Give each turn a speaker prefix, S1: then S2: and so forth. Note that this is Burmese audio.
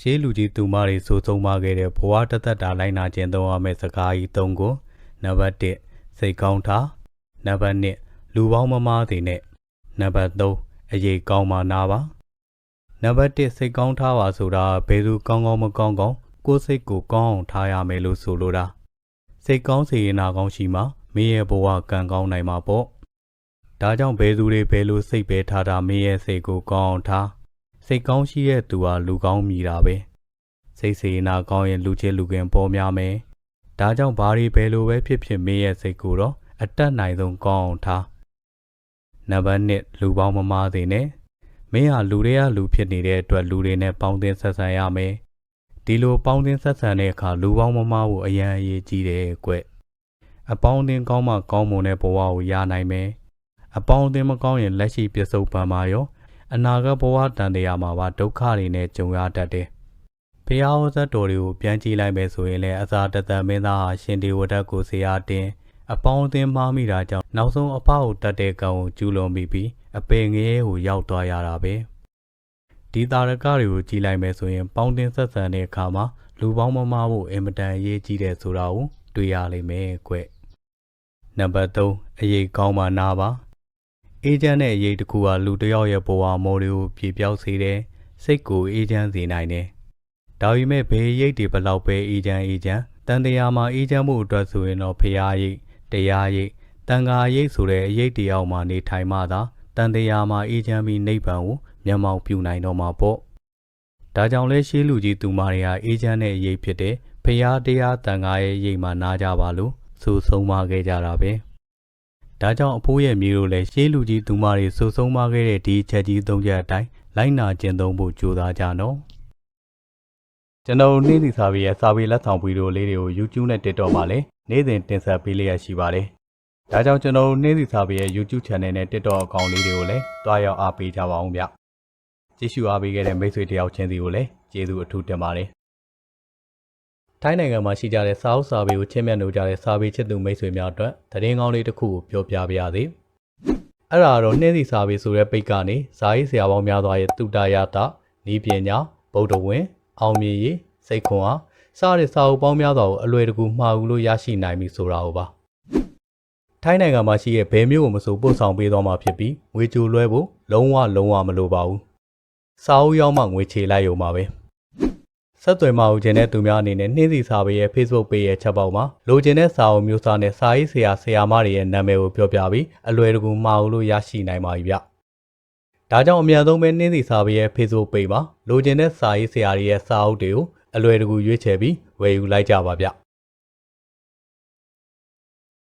S1: ရှေးလူကြီးသူမတွေစိုးဆုံးမခဲ့တဲ့ဘဝတသက်တာလိုက်နာခြင်းသုံးရမယ့်စကားကြီး၃ကိုနံပါတ်1စိတ်ကောင်းထားနံပါတ်2လူပေါင်းမမားတွေနဲ့နံပါတ်3အရေးကောင်းမှနာပါနံပါတ်1စိတ်ကောင်းထားပါဆိုတာဘယ်သူကောင်းကောင်းမကောင်းကောင်းကိုယ်စိတ်ကိုကောင်းအောင်ထားရမယ်လို့ဆိုလိုတာစိတ်ကောင်းစေရင်နာကောင်းရှိမှမင်းရဲ့ဘဝကံကောင်းနိုင်မှာပေါ့ဒါကြောင့်ဘယ်သူတွေဘယ်လိုစိတ်ပဲထားတာမင်းရဲ့စိတ်ကိုကောင်းအောင်ထား စိတ်ကောင်းရှိတဲ့သူဟာလူကောင်းမြည်တာပဲစိတ်စေနာကောင်းရင်လူချင်းလူခင်ပေါ်များမယ်ဒါကြောင့်ဘာတွေဘယ်လိုပဲဖြစ်ဖြစ်မင်းရဲ့စိတ်ကိုတော့အတက်နိုင်ဆုံးကောင်းအောင်ထားနံပါတ်1လူပေါင်းမမားသေးနဲ့မင်းဟာလူတွေကလူဖြစ်နေတဲ့အတွက်လူတွေနဲ့ပေါင်းသင်းဆက်ဆံရမယ်ဒီလိုပေါင်းသင်းဆက်ဆံတဲ့အခါလူပေါင်းမမားကိုအရန်အရေးကြီးတယ်ကွအပေါင်းအသင်းကောင်းမှကောင်းမွန်တဲ့ဘဝကိုရနိုင်မယ်အပေါင်းအသင်းမကောင်းရင်လက်ရှိပြစ္ဆုတ်ပံမှာရော အနာဂတ်ဘဝတန်တရားမှာပါဒုက္ခတွေနဲ့ကြုံရတတ်တယ်။ဘုရားဟောဇတ်တော်တွေကိုပြန်ကြည့်လိုက်မယ်ဆိုရင်လည်းအစာတသက်မင်းသားဟာရှင်ဒီဝဒတ်ကိုဆရာတင်အပေါင်းအသင်းမှားမိတာကြောင့်နောက်ဆုံးအဖကိုတတ်တဲ့ကံကိုကျူးလွန်ပြီးပြီးအပေငရဲကိုရောက်သွားရတာပဲ။ဒီတာရကတွေကိုကြည့်လိုက်မယ်ဆိုရင် ပေါင်းတင်ဆက်ဆံတဲ့အခါမှာလူပေါင်းမမားဖို့အင်မတန်အရေးကြီးတယ်ဆိုတာကိုတွေ့ရလိမ့်မယ်ကွ။နံပါတ်3အရေးကောင်းမှနာပါ အေဂျင့်ရဲ့အရေးတစ်ခုကလူတစ်ယောက်ရဲ့ဘဝမော်တွေကိုပြေပြောက်စေတယ်စိတ်ကိုအေဂျင့်စေနိုင်တယ်ဒါပေမဲ့ဘေးရိတ်တွေဘလောက်ပဲအေဂျင့်အေဂျင့်တန်တရားမှာအေဂျင့်မှုအတွက်ဆိုရင်တော့ဖရာရိတ်တရားရိတ်တန်ခါရိတ်ဆိုတဲ့အရေးတယောက်မှာနေထိုင်မှသာတန်တရားမှာအေဂျင့်ပြီးနိဗ္ဗာန်ကိုမျက်မှောက်ပြုနိုင်တော့မှာပေါ့ဒါကြောင့်လဲရှေးလူကြီးသူမတွေကအေဂျင့်ရဲ့အရေးဖြစ်တဲ့ဖရာတရားတန်ခါရဲ့ရိတ်မှာနားကြပါလို့ဆိုဆုံးမခဲ့ကြတာပဲ ဒါကြောင့်အဖိုးရဲ့မြေတို့လည်းရှေးလူကြီးသူမတွေဆူဆုံးမခဲ့တဲ့ဒီအချက်ကြီးသုံးချက်အတိုင်းလိုက်နာကျင့်သုံးဖို့ကြိုးစားကြနော်ကျွန်တော်နေ့စီစာပေရဲ့စာပေလက်ဆောင်ဗီဒီယိုလေးတွေကို YouTube နဲ့ TikTok မှာလည်းနေ့စဉ်တင်ဆက်ပေးလျက်ရှိပါတယ်။ဒါကြောင့်ကျွန်တော်နေ့စီစာပေရဲ့ YouTube Channel နဲ့ TikTok အကောင့်လေးတွေကိုလည်းတွားရောက်အားပေးကြပါအောင်ဗျ။ကြည့်ရှုအားပေးခဲ့တဲ့မိတ်ဆွေတယောက်ချင်းစီကိုလည်းကျေးဇူးအထူးတင်ပါတယ်။ ထိုင်းနိုင်ငံမှာရှိကြတဲ့စာအုပ်စာပေကိုချင်းမြတ်လို့ကြတဲ့စာပေချစ်သူမိတ်ဆွေများအတွက်သတင်းကောင်းလေးတစ်ခုကိုပြောပြပါရစေ။အဲ့ဒါတော့နှင်းစီစာပေဆိုတဲ့ပိတ်ကနေဇာရေးဆရာပေါင်းများစွာရဲ့တုတ္တရတဤပညာဗုဒ္ဓဝင်အောင်မြင်ရေးစိတ်ခွန်အားစတဲ့စာအုပ်ပေါင်းများစွာကိုအလွယ်တကူမှားဘူးလို့ရရှိနိုင်ပြီဆိုတာကိုပါ။ထိုင်းနိုင်ငံမှာရှိတဲ့ဘယ်မျိုးကိုမဆိုပို့ဆောင်ပေးသွားမှာဖြစ်ပြီးငွေကြိုလွှဲဖို့လုံးဝလုံးဝမလိုပါဘူး။စာအုပ်ရောက်မှငွေချေလိုက်ရုံပါပဲ။ ဆက်သွယ်မအောင်ခြင်းတဲ့သူများအနေနဲ့နှင်းစီစာပေရဲ့ Facebook page ရဲ့ချက်ပေါက်မှာလိုချင်တဲ့စာအုပ်မျိုးစားနဲ့စာရေးဆရာဆရာမတွေရဲ့နာမည်ကိုပြောပြပြီးအလွယ်တကူမှာအောင်လို့ရရှိနိုင်ပါပြီဗျ။ဒါကြောင့်အများဆုံးပဲနှင်းစီစာပေရဲ့ Facebook page မှာလိုချင်တဲ့စာရေးဆရာတွေရဲ့စာအုပ်တွေကိုအလွယ်တကူရွေးချယ်ပြီးဝယ်ယူလိုက်ကြပါဗျ။